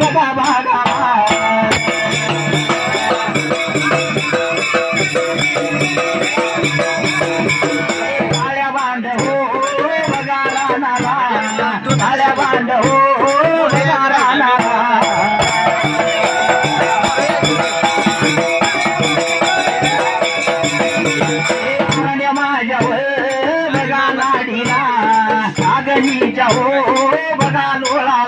बघा भागावा काळ्या बांध हो बघा रानाला काळ्या बांध हो बघा रानाला बघा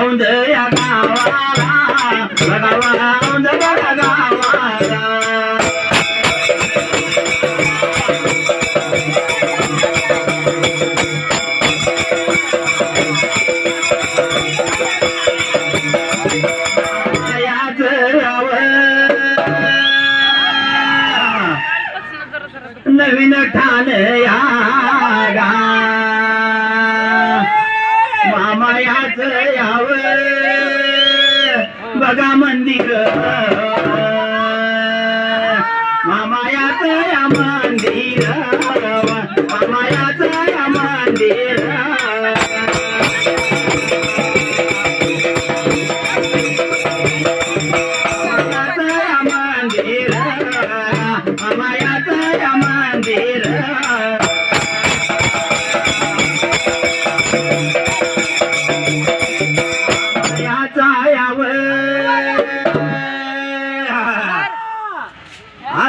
औंद या गावाला भगवा औंद बघा गावाला नवीन ठाण या गा मायाच याच याव. बघा मंदिर.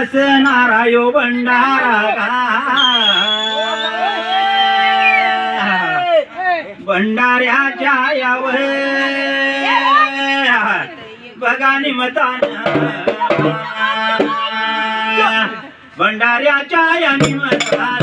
असणारा यो भंडारा भंडाऱ्याच्या यावर. बघा निमतान. भंडाऱ्याच्या या निमतान.